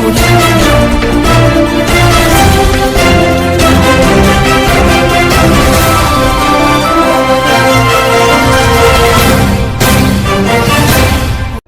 Saúde.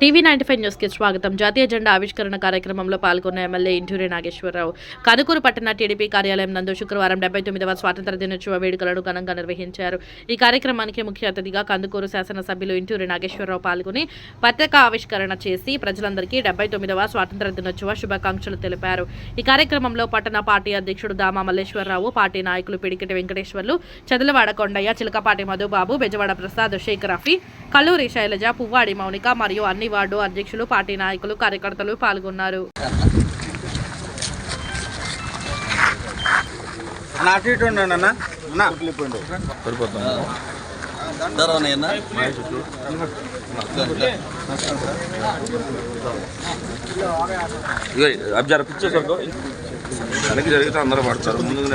TV ninety five న్యూస్కి స్వాగతం. జాతీయ జెండా ఆవిష్కరణ కార్యక్రమంలో పాల్గొన్న ఎమ్మెల్యే ఇంటూరి నాగేశ్వరరావు. కనుకూరు పట్టణ టీడీపీ కార్యాలయం నందు శుక్రవారం డెబ్బై తొమ్మిదవ స్వాతంత్ర దినోత్సవ వేడుకలను ఘనంగా నిర్వహించారు. ఈ కార్యక్రమానికి ముఖ్య అతిథిగా కందుకూరు శాసనసభ్యులు ఇంటూరి నాగేశ్వరరావు పాల్గొని పత్రిక ఆవిష్కరణ చేసి ప్రజలందరికీ డెబ్బై తొమ్మిదవ స్వాతంత్ర దినోత్సవ శుభాకాంక్షలు తెలిపారు. ఈ కార్యక్రమంలో పట్టణ పార్టీ అధ్యక్షుడు దామా మల్లేశ్వరరావు పార్టీ నాయకులు పిడికిటి వెంకటేశ్వర్లు చదలవాడ కొండయ్య చిలకపాటి మధుబాబు బెజవాడ ప్రసాద్ షేక్ రఫీ కల్లూరి శైలజ పువ్వాడి మౌనిక మరియు అన్ని వార్డు అధ్యక్షులు పార్టీ నాయకులు కార్యకర్తలు పాల్గొన్నారు. ఇటు ఉండండి అన్న అన్న ఇగో అవి జర పిక్చర్స్ అనుకో వెనక్కి జరిగితే అందరూ పడతారు ముందుకు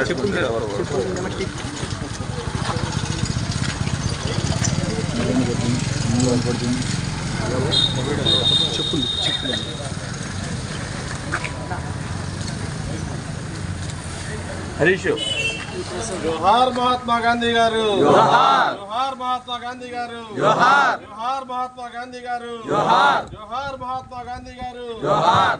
నడుచుకుంటే ఎవరు పడతారు. హరీష్. జోహార్ మహాత్మా గాంధీ గారు. జోహార్. మహాత్మా గాంధీ గారు. జోహార్. జోహార్ మహాత్మా గాంధీ గారు. జోహార్. జోహార్ మహాత్మా గాంధీ గారు. జోహార్.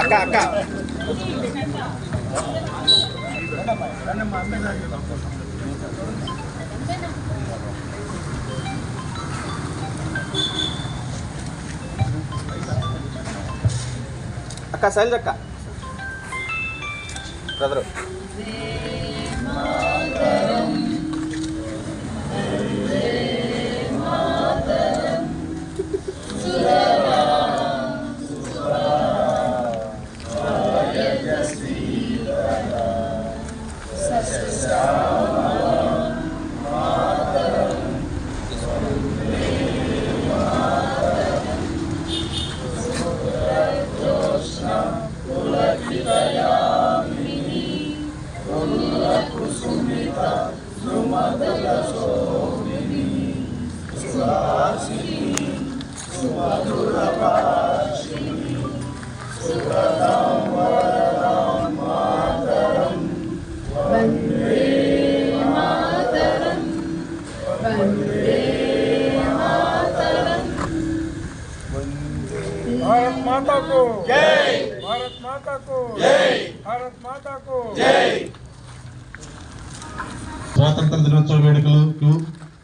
అక్క అక్క అక్క శైలజ అక్క. బ్రదరు. Süleyman'ım भारत माता को जय भारत माता को जय भारत माता को जय స్వాతంత్ర దినోత్సవ వేడుకలకు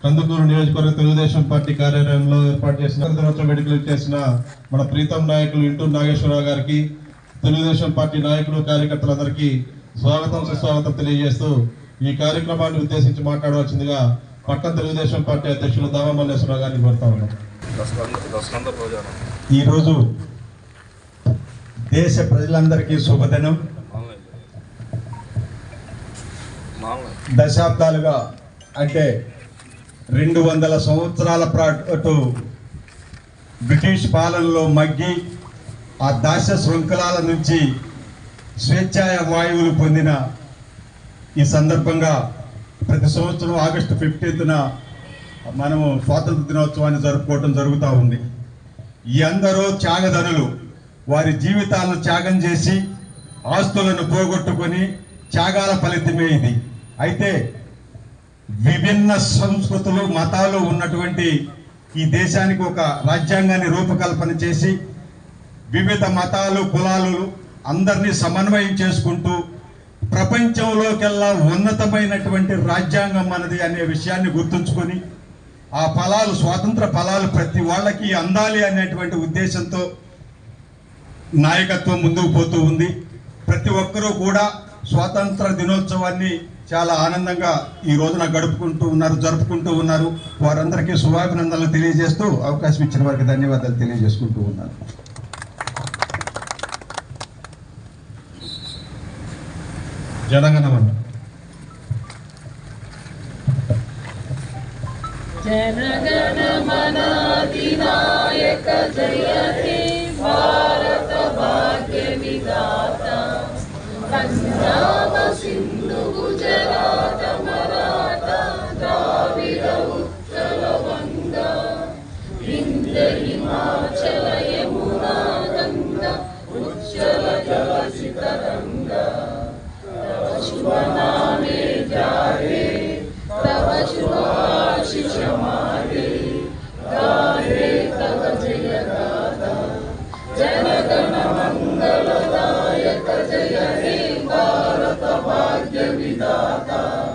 కందుకూరు నియోజకవర్గ తెలుగుదేశం పార్టీ కార్యాలయంలో ఏర్పాటు చేసిన స్వాతంత్ర దినోత్సవ వేడుకలు చేసిన మన ప్రీతం నాయకులు ఇంటూరు నాగేశ్వరరావు గారికి తెలుగుదేశం పార్టీ నాయకులు కార్యకర్తలందరికీ స్వాగతం సుస్వాగతం తెలియజేస్తూ ఈ కార్యక్రమాన్ని ఉద్దేశించి మాట్లాడవలసిందిగా పట్టణ తెలుగుదేశం పార్టీ అధ్యక్షులు దామా గారిని కోరుతా ఉన్నాం. ఈరోజు దేశ ప్రజలందరికీ శుభదినం. దశాబ్దాలుగా అంటే రెండు వందల సంవత్సరాల పాటు బ్రిటిష్ పాలనలో మగ్గి ఆ దాస్య శృంఖలాల నుంచి స్వేచ్ఛాయ వాయువులు పొందిన ఈ సందర్భంగా ప్రతి సంవత్సరం ఆగస్టు ఫిఫ్టీన్త్న మనము స్వాతంత్ర దినోత్సవాన్ని జరుపుకోవటం జరుగుతూ ఉంది. ఈ అందరూ త్యాగధనులు. వారి జీవితాలను త్యాగం చేసి ఆస్తులను పోగొట్టుకొని త్యాగాల ఫలితమే ఇది. అయితే విభిన్న సంస్కృతులు మతాలు ఉన్నటువంటి ఈ దేశానికి ఒక రాజ్యాంగాన్ని రూపకల్పన చేసి వివిధ మతాలు కులాలు అందరినీ సమన్వయం చేసుకుంటూ ప్రపంచంలోకెల్లా ఉన్నతమైనటువంటి రాజ్యాంగం మనది అనే విషయాన్ని గుర్తుంచుకొని ఆ ఫలాలు స్వాతంత్ర ఫలాలు ప్రతి వాళ్ళకి అందాలి అనేటువంటి ఉద్దేశంతో నాయకత్వం ముందుకు పోతూ ఉంది. ప్రతి ఒక్కరూ కూడా స్వాతంత్ర దినోత్సవాన్ని చాలా ఆనందంగా ఈ రోజున గడుపుకుంటూ ఉన్నారు జరుపుకుంటూ ఉన్నారు. వారందరికీ శుభాభినందనలు తెలియజేస్తూ అవకాశం ఇచ్చిన వారికి ధన్యవాదాలు తెలియజేసుకుంటూ ఉన్నారు. జనగణమన జై Tata